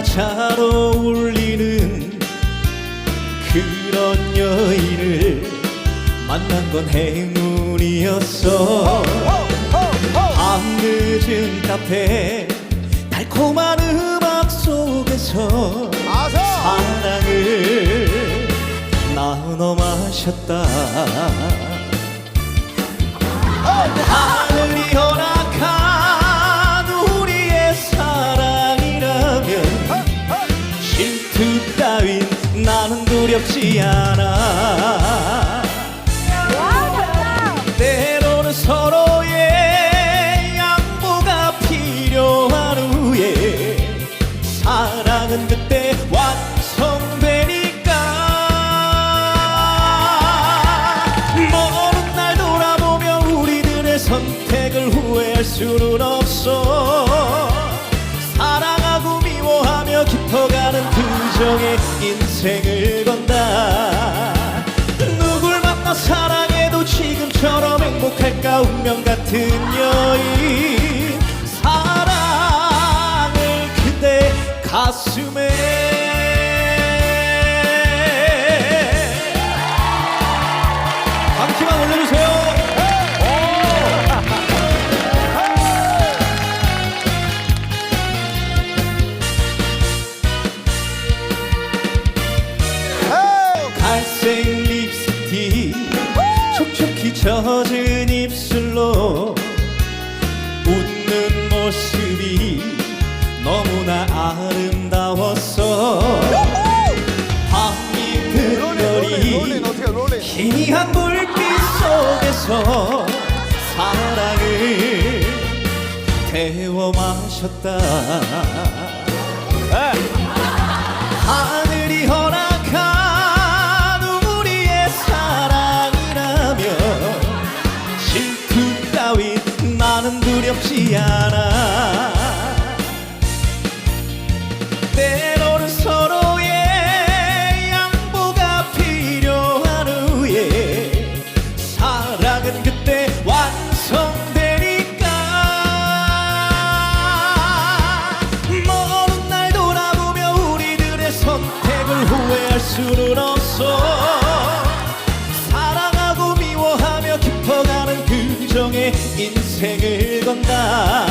너무나 잘 어울리는 그런 여인을 만난 건 행운이었어. 밤 늦은 카페 달콤한 음악 속에서 사랑을 나눠 마셨다. 하늘이 나는 두렵지 않아. 때로는 서로의 양보가 필요한 후에 사랑은 그때 완성되니까. 먼 날 돌아보며 우리들의 선택을 후회할 수는 없어 그정의 인생을 건다. 누굴 만나 사랑해도 지금처럼 행복할까 운명 같은 여 젖은 입술로 웃는 모습이 너무나 아름다웠어. 밤이 든거리 희미한 불빛 속에서 사랑을 태워 마셨다 두렵지 않아. 때로는 서로의 양보가 필요한 후에 사랑은 그때 완성되니까. 먼 날 돌아보며 우리들의 선택을 후회할 수는 없어 인생을 건다